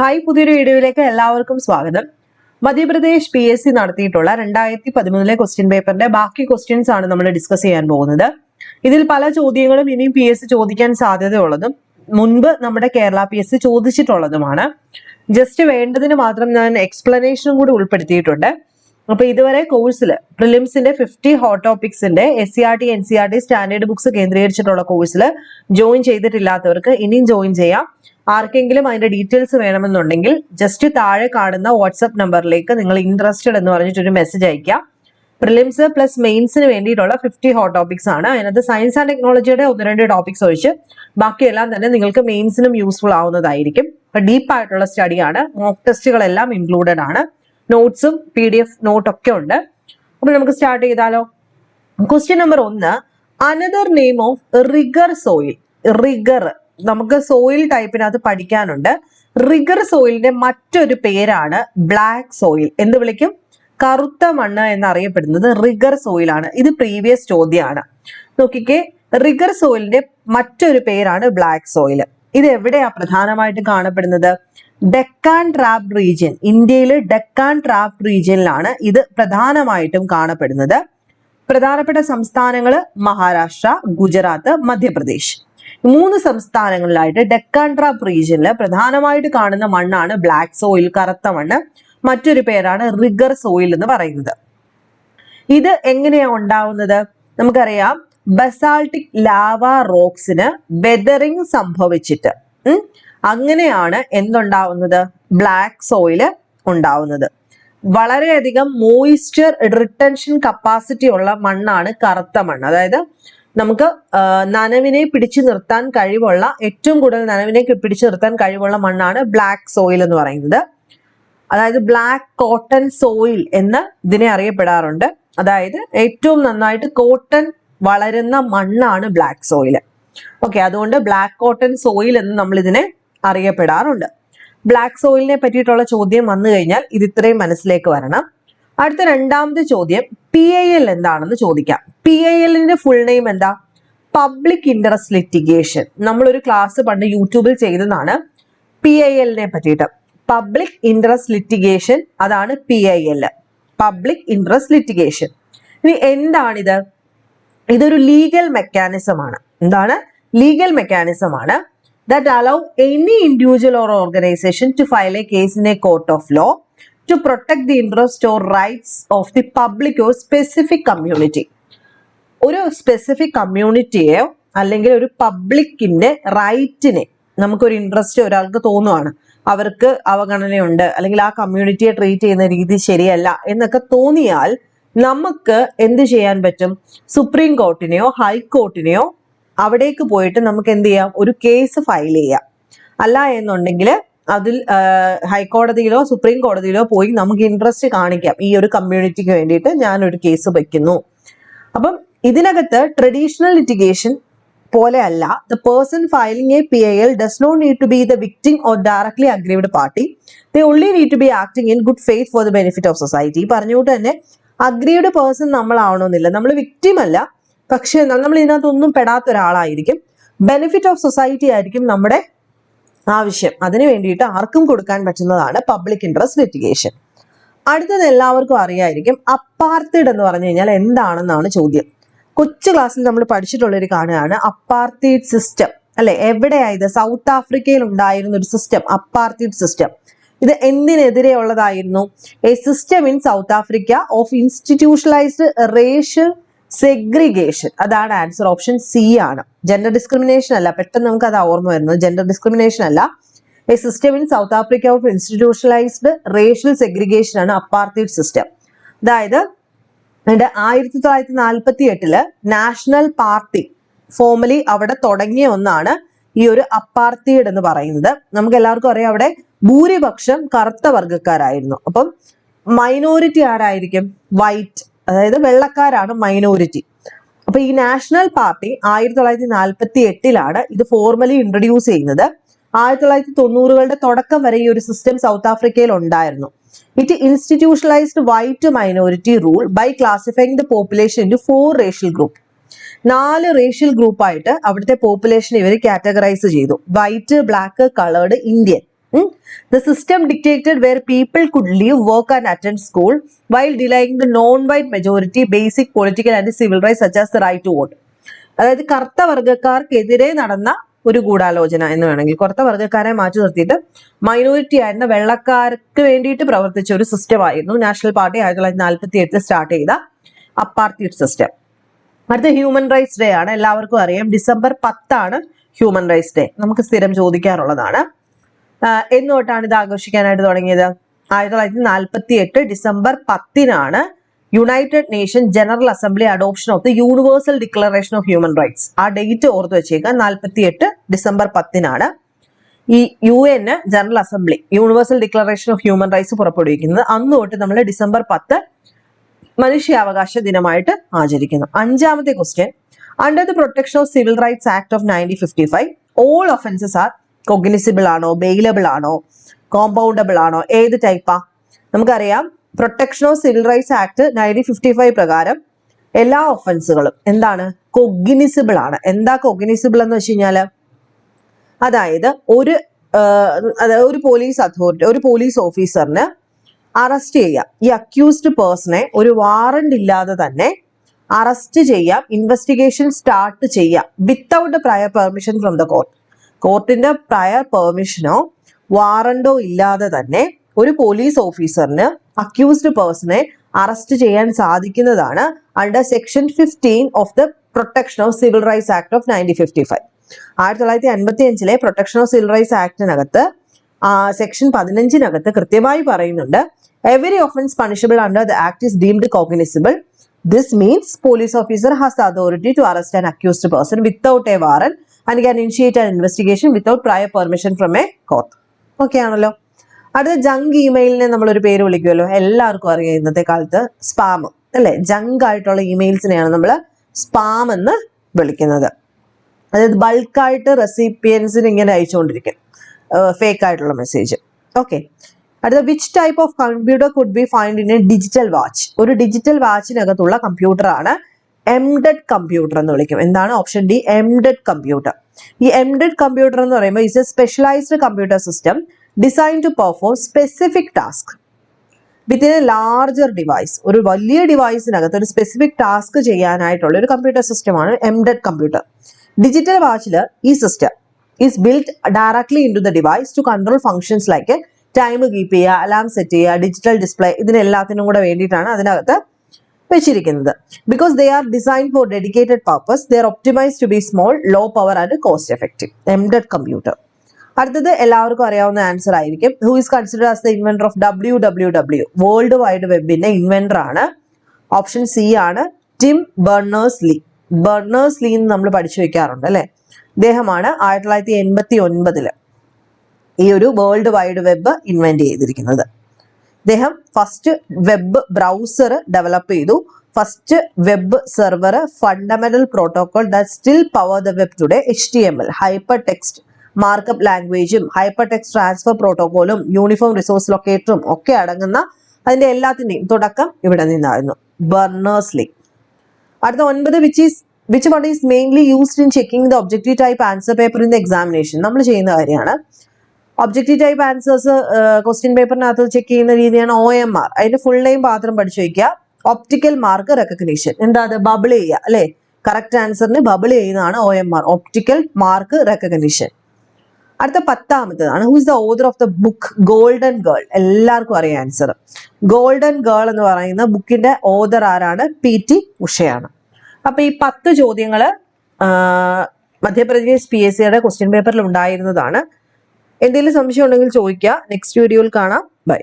Hi പുതിയൊരു വീഡിയോയിലേക്ക് എല്ലാവർക്കും സ്വാഗതം. മധ്യപ്രദേശ് പി എസ് സി നടത്തിയിട്ടുള്ള രണ്ടായിരത്തി പതിമൂന്നിലെ ക്വസ്റ്റ്യൻ പേപ്പറിന്റെ ബാക്കി ക്വസ്റ്റ്യൻസ് ആണ് നമ്മൾ ഡിസ്കസ് ചെയ്യാൻ പോകുന്നത്. ഇതിൽ പല ചോദ്യങ്ങളും ഇനിയും പി എസ് സി ചോദിക്കാൻ സാധ്യതയുള്ളതും മുൻപ് നമ്മുടെ കേരള പി എസ് സി ചോദിച്ചിട്ടുള്ളതുമാണ്. ജസ്റ്റ് വേണ്ടതിന് മാത്രം ഞാൻ എക്സ്പ്ലനേഷനും കൂടി ഉൾപ്പെടുത്തിയിട്ടുണ്ട്. അപ്പൊ ഇതുവരെ കോഴ്സിൽ പ്രിലിംസിന്റെ fifty hot ടോപ്പിക്സിന്റെ S C R T N C R T standard books കേന്ദ്രീകരിച്ചിട്ടുള്ള കോഴ്സിൽ ജോയിൻ ചെയ്തിട്ടില്ലാത്തവർക്ക് ഇനിയും ജോയിൻ ചെയ്യാം. ആർക്കെങ്കിലും അതിന്റെ ഡീറ്റെയിൽസ് വേണമെന്നുണ്ടെങ്കിൽ ജസ്റ്റ് താഴെ കാണുന്ന വാട്സ്ആപ്പ് നമ്പറിലേക്ക് നിങ്ങൾ ഇൻട്രസ്റ്റഡ് എന്ന് പറഞ്ഞിട്ട് ഒരു മെസ്സേജ് അയക്കാം പ്രിലിംസ് പ്ലസ് മെയിൻസിന് വേണ്ടിയിട്ടുള്ള ഫിഫ്റ്റി ഹോട്ട് ടോപ്പിക്സ് ആണ്. അതിനകത്ത് സയൻസ് ആൻഡ് ടെക്നോളജിയുടെ ഒന്ന് രണ്ട് ടോപ്പിക്സ് ഒഴിച്ച് ബാക്കിയെല്ലാം തന്നെ നിങ്ങൾക്ക് മെയിൻസിനും യൂസ്ഫുൾ ആവുന്നതായിരിക്കും. ഡീപ്പായിട്ടുള്ള സ്റ്റഡിയാണ് മോക്ക് ടെസ്റ്റുകളെല്ലാം ഇൻക്ലൂഡഡ് ആണ്. നോട്ട്സും പി ഡി എഫ് നോട്ടൊക്കെ ഉണ്ട്. അപ്പൊ നമുക്ക് സ്റ്റാർട്ട് ചെയ്താലോ? ക്വസ്റ്റ്യൻ നമ്പർ ഒന്ന് another name of regur soil regur നമുക്ക് സോയിൽ ടൈപ്പിനകത്ത് പഠിക്കാനുണ്ട്. റിഗർ സോയിലിന്റെ മറ്റൊരു പേരാണ് ബ്ലാക്ക് സോയിൽ എന്ത് വിളിക്കും? കറുത്ത മണ്ണ് എന്നറിയപ്പെടുന്നത് റിഗർ സോയിലാണ് ഇത് പ്രീവിയസ് ചോദ്യമാണ്. നോക്കിക്കേ റിഗർ സോയിലിന്റെ മറ്റൊരു പേരാണ് ബ്ലാക്ക് സോയിൽ ഇത് എവിടെയാ പ്രധാനമായിട്ടും കാണപ്പെടുന്നത്? Deccan trap region. ഇന്ത്യയിലെ ഡെക്കാൻ ട്രാപ് റീജിയനിലാണ് ഇത് പ്രധാനമായിട്ടും കാണപ്പെടുന്നത്. പ്രധാനപ്പെട്ട സംസ്ഥാനങ്ങൾ മഹാരാഷ്ട്ര ഗുജറാത്ത് മധ്യപ്രദേശ്. മൂന്ന് സംസ്ഥാനങ്ങളിലായിട്ട് ഡെക്കാൻ ട്രാപ് റീജിയനിൽ പ്രധാനമായിട്ട് കാണുന്ന മണ്ണാണ് ബ്ലാക്ക് സോയിൽ കറുത്ത മണ്ണ്. മറ്റൊരു പേരാണ് റിഗർ സോയിൽ എന്ന് പറയുന്നത്. ഇത് എങ്ങനെയാണ് ഉണ്ടാവുന്നത്? നമുക്കറിയാം ബസാൾട്ടിക് ലാവ റോക്സിന് വെതറിങ് സംഭവിച്ചിട്ട്. അങ്ങനെയാണ് എന്തുണ്ടാവുന്നത്? ബ്ലാക്ക് സോയിൽ ഉണ്ടാവുന്നത്. വളരെയധികം മോയിസ്ചർ റിട്ടൻഷൻ കപ്പാസിറ്റി ഉള്ള മണ്ണാണ് കറുത്ത മണ്ണ്. അതായത് നമുക്ക് നനവിനെ പിടിച്ചു നിർത്താൻ കഴിവുള്ള ഏറ്റവും കൂടുതൽ നനവിനെ പിടിച്ചു നിർത്താൻ കഴിവുള്ള മണ്ണാണ് ബ്ലാക്ക് സോയിൽ എന്ന് പറയുന്നത്. അതായത് ബ്ലാക്ക് കോട്ടൺ സോയിൽ എന്ന് ഇതിനെ അറിയപ്പെടാറുണ്ട്. അതായത് ഏറ്റവും നന്നായിട്ട് കോട്ടൺ വളരുന്ന മണ്ണാണ് ബ്ലാക്ക് സോയിൽ ഓക്കെ അതുകൊണ്ട് ബ്ലാക്ക് കോട്ടൺ സോയിൽ എന്ന് നമ്മൾ ഇതിനെ അറിയപ്പെടാറുണ്ട് ബ്ലാക്ക് സോയിലിനെ പറ്റിയിട്ടുള്ള ചോദ്യം വന്നു കഴിഞ്ഞാൽ ഇത് ഇത്രയും മനസ്സിലേക്ക് വരണം. അടുത്ത രണ്ടാമത്തെ ചോദ്യം പി ഐ എൽ എന്താണെന്ന് ചോദിക്കാം. പി ഐ എല്ലിന്റെ ഫുൾ നെയിം എന്താ? പബ്ലിക് ഇൻട്രസ്റ്റ് ലിറ്റിഗേഷൻ നമ്മളൊരു ക്ലാസ് പണ്ട് യൂട്യൂബിൽ ചെയ്തതാണ് പി ഐ എല്ലിനെ പറ്റിയിട്ട്. പബ്ലിക് ഇൻട്രസ്റ്റ് ലിറ്റിഗേഷൻ അതാണ് P I L public interest litigation ഇനി എന്താണിത്? ഇതൊരു ലീഗൽ മെക്കാനിസം ആണ്. എന്താണ്? ലീഗൽ മെക്കാനിസം ആണ്. That allow any individual or organisation to file a case in a court of law to protect the interest or rights of the public or specific community ഒരു specific കമ്മ്യൂണിറ്റിയെയോ അല്ലെങ്കിൽ ഒരു പബ്ലിക്കിന്റെ റൈറ്റിനെ നമുക്കൊരു interest ഒരാൾക്ക് തോന്നുവാണ്. അവർക്ക് അവഗണനയുണ്ട്. അല്ലെങ്കിൽ ആ കമ്മ്യൂണിറ്റിയെ ട്രീറ്റ് ചെയ്യുന്ന രീതി ശരിയല്ല എന്നൊക്കെ തോന്നിയാൽ നമുക്ക് എന്ത് ചെയ്യാൻ പറ്റും? സുപ്രീം കോർട്ടിനെയോ ഹൈക്കോർട്ടിനെയോ അവിടേക്ക് പോയിട്ട് നമുക്ക് എന്ത് ചെയ്യാം? ഒരു കേസ് ഫയൽ ചെയ്യാം. അല്ല എന്നുണ്ടെങ്കിൽ അതിൽ ഹൈക്കോടതിയിലോ സുപ്രീം കോടതിയിലോ പോയി നമുക്ക് ഇൻട്രസ്റ്റ് കാണിക്കാം. ഈ ഒരു കമ്മ്യൂണിറ്റിക്ക് വേണ്ടിയിട്ട് ഞാനൊരു കേസ് വയ്ക്കുന്നു അപ്പം ഇതിനകത്ത് ട്രഡീഷണൽ ലിറ്റിഗേഷൻ പോലെയല്ല the person filing a P I L does not need to be the victim or directly aggrieved party the only need to be acting in good faith for the benefit of society പറഞ്ഞുകൊണ്ട് തന്നെ aggrieved person നമ്മളാവണമെന്നില്ല. നമ്മൾ victim അല്ല. പക്ഷെ നമ്മൾ ഇതിനകത്തൊന്നും പെടാത്ത ഒരാളായിരിക്കും. Benefit of society ആയിരിക്കും നമ്മുടെ ആവശ്യം. അതിനു വേണ്ടിയിട്ട് ആർക്കും കൊടുക്കാൻ പറ്റുന്നതാണ് പബ്ലിക് ഇൻട്രസ്റ്റ് ലിറ്റിഗേഷൻ അടുത്തത് എല്ലാവർക്കും അറിയായിരിക്കും അപ്പാർത്തിഡ് എന്ന് പറഞ്ഞു കഴിഞ്ഞാൽ എന്താണെന്നാണ് ചോദ്യം. കൊച്ചു ക്ലാസ്സിൽ നമ്മൾ പഠിച്ചിട്ടുള്ള ഒരു കാണുകയാണ് അപ്പാർത്തിഡ് സിസ്റ്റം അല്ലെ? എവിടെയായത്? സൗത്ത് ആഫ്രിക്കയിൽ ഉണ്ടായിരുന്ന ഒരു സിസ്റ്റം അപ്പാർത്തിഡ് സിസ്റ്റം ഇത് എന്തിനെതിരെ ഉള്ളതായിരുന്നു a system in South Africa of institutionalised racial segregation അതാണ് ആൻസർ ഓപ്ഷൻ സി ആണ്. ജെൻഡർ ഡിസ്ക്രിമിനേഷൻ അല്ല. പെട്ടെന്ന് നമുക്ക് അത് ഓർമ്മ വരുന്നത്. ജെൻഡർ ഡിസ്ക്രിമിനേഷൻ അല്ല. A system in South Africa of institutionalised racial segregation ആണ് അപ്പാർത്തീഡ് സിസ്റ്റം അതായത് ആയിരത്തി തൊള്ളായിരത്തി നാൽപ്പത്തി എട്ടിൽ നാഷണൽ പാർട്ടി ഫോമലി അവിടെ തുടങ്ങിയ ഒന്നാണ് ഈ ഒരു അപ്പാർത്തീഡ് എന്ന് പറയുന്നത്. നമുക്ക് എല്ലാവർക്കും അറിയാം അവിടെ ഭൂരിപക്ഷം കറുത്ത വർഗക്കാരായിരുന്നു. അപ്പം മൈനോറിറ്റി ആരായിരിക്കും? വൈറ്റ് അതായത് വെള്ളക്കാരാണ് മൈനോറിറ്റി അപ്പൊ ഈ നാഷണൽ പാർട്ടി ആയിരത്തി തൊള്ളായിരത്തി നാൽപ്പത്തി എട്ടിലാണ് ഇത് ഫോർമലി ഇൻട്രൊഡ്യൂസ് ചെയ്യുന്നത്. ആയിരത്തി തൊള്ളായിരത്തി തൊണ്ണൂറുകളുടെ തുടക്കം വരെ ഈ ഒരു സിസ്റ്റം സൗത്ത് ആഫ്രിക്കയിൽ ഉണ്ടായിരുന്നു. It institutionalised white minority rule by classifying the population into four racial group നാല് റേഷ്യൽ ഗ്രൂപ്പായിട്ട് അവിടുത്തെ പോപ്പുലേഷൻ ഇവർ കാറ്റഗറൈസ് ചെയ്തു. White black coloured Indian the system dictated where people could live work and attend school while ഡിലൈങ് the non white majority basic political and civil right such as the right to vote അതായത് കറുത്ത വർഗക്കാർക്കെതിരെ നടന്ന ഒരു ഗൂഢാലോചന എന്ന് വേണമെങ്കിൽ കറുത്ത വർഗക്കാരെ മാറ്റി നിർത്തിയിട്ട് മൈനോറിറ്റി ആയിരുന്ന വെള്ളക്കാർക്ക് വേണ്ടിയിട്ട് പ്രവർത്തിച്ച ഒരു സിസ്റ്റം ആയിരുന്നു നാഷണൽ പാർട്ടി ആയിരത്തി തൊള്ളായിരത്തി നാൽപ്പത്തി എട്ടിൽ സ്റ്റാർട്ട് ചെയ്ത അപ്പാർത്തിഡ് സിസ്റ്റം അടുത്ത ഹ്യൂമൻ റൈറ്റ്സ് ഡേ ആണ്. എല്ലാവർക്കും അറിയാം. ഡിസംബർ പത്താണ് ഹ്യൂമൻ റൈറ്റ്സ് ഡേ നമുക്ക് സ്ഥിരം ചോദിക്കാറുള്ളതാണ്. എന്ന് തൊട്ടാണ് ഇത് ആഘോഷിക്കാനായിട്ട് തുടങ്ങിയത്. ആയിരത്തി തൊള്ളായിരത്തി നാൽപ്പത്തി എട്ട് ഡിസംബർ പത്തിനാണ് united nation general assembly adoption of the universal declaration of human rights ആ ഡേറ്റ് ഓർത്ത് വെച്ചേക്കാം. നാൽപ്പത്തി എട്ട് ഡിസംബർ പത്തിനാണ് ഈ U N general assembly universal declaration of human rights പുറപ്പെടുവിക്കുന്നത്. അന്ന് തൊട്ട് നമ്മൾ ഡിസംബർ പത്ത് മനുഷ്യാവകാശ ദിനമായിട്ട് ആചരിക്കുന്നു. അഞ്ചാമത്തെ question under the protection of civil rights act of nineteen fifty five all offences are cognizable ആണോ ബെയിലബിൾ ആണോ കോമ്പൗണ്ടബിൾ ആണോ ഏത് ടൈപ്പാ നമുക്കറിയാം protection of civil rights act nineteen fifty five പ്രകാരം എല്ലാ ഒഫൻസുകളും എന്താണ്? കൊഗ്നിസിബിൾ ആണ്. എന്താ കൊഗ്നിസിബിൾ എന്ന് വെച്ച് കഴിഞ്ഞാൽ അതായത് ഒരു അതായത് ഒരു പോലീസ് അതോറിറ്റി ഒരു പോലീസ് ഓഫീസറിന് അറസ്റ്റ് ചെയ്യാം. ഈ അക്യൂസ്ഡ് പേഴ്സണെ ഒരു വാറണ്ട് ഇല്ലാതെ തന്നെ അറസ്റ്റ് ചെയ്യാം ഇൻവെസ്റ്റിഗേഷൻ സ്റ്റാർട്ട് ചെയ്യാം without prior permission from the court കോർട്ടിന്റെ prior പെർമിഷനോ വാറണ്ടോ ഇല്ലാതെ തന്നെ ഒരു പോലീസ് ഓഫീസറിന് അക്യൂസ്ഡ് പേഴ്സണെ അറസ്റ്റ് ചെയ്യാൻ സാധിക്കുന്നതാണ് under section fifteen of the protection of civil rights act of nineteen fifty five ആയിരത്തി തൊള്ളായിരത്തി അൻപത്തി അഞ്ചിലെ പ്രൊട്ടക്ഷൻ ഓഫ് സിവിൽ റൈറ്റ്സ് ആക്ടിനകത്ത് സെക്ഷൻ പതിനഞ്ചിനകത്ത് കൃത്യമായി പറയുന്നുണ്ട് every offence punishable under the act is deemed cognizable this means police officer has the authority to arrest an accused person without a warrant and can initiate an investigation without prior permission from a court okay ആണല്ലോ. അടുത്ത junk ഇമെയിലിനെ നമ്മളൊരു പേര് വിളിക്കുമല്ലോ. എല്ലാവർക്കും അറിയാം ഇന്നത്തെ കാലത്ത് spam അല്ലെ? Junk ആയിട്ടുള്ള ഇമെയിൽസിനെയാണ് നമ്മൾ സ്പാം എന്ന് വിളിക്കുന്നത്. അതായത് ബൾക്കായിട്ട് റെസിപ്പിയൻസിന് ഇങ്ങനെ അയച്ചുകൊണ്ടിരിക്കും. ഫേക്ക് ആയിട്ടുള്ള മെസ്സേജ് ഓക്കെ അടുത്ത which type of computer could be find in a digital watch ഒരു ഡിജിറ്റൽ വാച്ചിനകത്തുള്ള കമ്പ്യൂട്ടർ ആണ് എംഡഡ് കമ്പ്യൂട്ടർ എന്ന് വിളിക്കും. എന്താണ് ഓപ്ഷൻ ഡി എംഡഡ് കമ്പ്യൂട്ടർ ഈ എംഡഡ് കമ്പ്യൂട്ടർ എന്ന് പറയുമ്പോൾ it's a specialised computer system design to perform specific task within a larger device ഒരു വലിയ ഡിവൈസിനകത്ത് ഒരു സ്പെസിഫിക് ടാസ്ക് ചെയ്യാനായിട്ടുള്ള ഒരു കമ്പ്യൂട്ടർ സിസ്റ്റമാണ് എംഡഡ് കമ്പ്യൂട്ടർ ഡിജിറ്റൽ വാച്ചിൽ ഈ system is built directly into the device to control functions like time keep ചെയ്യുക alarm set ചെയ്യുക ഡിജിറ്റൽ ഡിസ്പ്ലേ ഇതിനെല്ലാത്തിനും കൂടെ വേണ്ടിയിട്ടാണ് അതിനകത്ത് വെച്ചിരിക്കുന്നത്. Because they are design for dedicated purpose they are optimise to be small low power and cost effective embedded computer അടുത്തത് എല്ലാവർക്കും അറിയാവുന്ന ആൻസർ ആയിരിക്കും. Who is consider as the inventor of W W W world wide വെബിന്റെ inventor ആണ്. Option C ആണ് Tim Berners Lee Berners Lee എന്ന് നമ്മൾ പഠിച്ചു വെക്കാറുണ്ട് അല്ലെ? ഇദ്ദേഹമാണ് ആയിരത്തി തൊള്ളായിരത്തി എൺപത്തി ഒൻപതിൽ ഈ ഒരു വേൾഡ് വൈഡ് വെബ് ഇൻവെന്റ് ചെയ്തിരിക്കുന്നത്. ഇദ്ദേഹം ഫസ്റ്റ് വെബ് ബ്രൗസർ ഡെവലപ്പ് ചെയ്തു. First web server fundamental protocol the still power the web today H T M L hyper text markup ലാംഗ്വേജും hyper text transfer പ്രോട്ടോകോളും യൂണിഫോം റിസോഴ്സ് ലൊക്കേറ്ററും ഒക്കെ അടങ്ങുന്ന അതിന്റെ എല്ലാത്തിന്റെയും തുടക്കം ഇവിടെ നിന്നായിരുന്നു. ബർണേഴ്സ്ലി അടുത്ത ഒൻപത് which is which one is mainly used in checking the objective type answer paper in the examination നമ്മൾ ചെയ്യുന്ന കാര്യമാണ് ഒബ്ജക്റ്റീവ് ടൈപ്പ് ആൻസേഴ്സ് ക്വസ്റ്റ്യൻ പേപ്പറിനകത്ത് ചെക്ക് ചെയ്യുന്ന രീതിയാണ് ഒ എം ആർ അതിന്റെ ഫുൾ നെയിം മാത്രം പഠിച്ചു വയ്ക്കുക. ഓപ്റ്റിക്കൽ മാർക്ക് റെക്കഗ്നീഷൻ എന്താ അത്? ബബിൾ ചെയ്യുക അല്ലെ? കറക്റ്റ് ആൻസറിന് ബബിൾ ചെയ്യുന്നതാണ് O M R optical mark recognition അടുത്ത പത്താമത്തതാണ്. Who is the author of the book golden girl എല്ലാവർക്കും അറിയാം ആൻസർ ഗോൾഡൻ ഗേൾ എന്ന് പറയുന്ന ബുക്കിന്റെ ഓദർ ആരാണ്? P T ഉഷയാണ്. അപ്പൊ ഈ പത്ത് ചോദ്യങ്ങൾ മധ്യപ്രദേശ് പി എസ് സിയുടെ ക്വസ്റ്റ്യൻ പേപ്പറിൽ ഉണ്ടായിരുന്നതാണ്. എന്തെങ്കിലും സംശയം ഉണ്ടെങ്കിൽ ചോദിക്കുക. നെക്സ്റ്റ് വീഡിയോയിൽ കാണാം. ബൈ